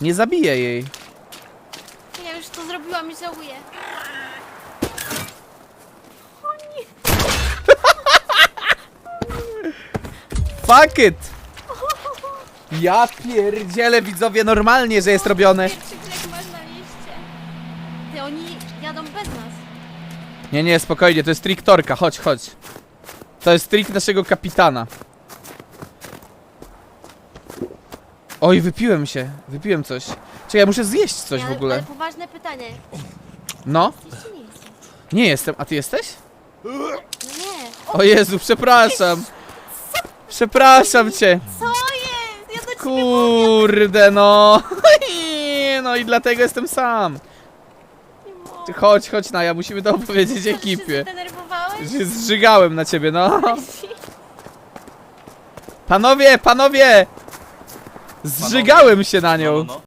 Nie zabiję jej. Ja już to zrobiłam i żałuję. O nie. Fuck it! Ja pierdzielę widzowie normalnie, że jest robione. Krzyklek masz na liście. Ty, oni jadą bez nas. Nie, nie, spokojnie, to jest trik Torka, chodź, chodź. To jest trik naszego kapitana. Oj, wypiłem się, wypiłem coś. Czekaj, ja muszę zjeść coś w ogóle. Ale poważne pytanie. No, nie jestem, a ty jesteś? No nie. O Jezu, przepraszam. Przepraszam cię. Co jest? Ja do ciebie Kurde, no. No i dlatego jestem sam. nie mogę. Ty Chodź, chodź Naja, musimy to opowiedzieć Się ekipie. zdenerwowałeś? Że się zżygałem na ciebie, no. Panowie, panowie! Zżygałem się na nią. No, no,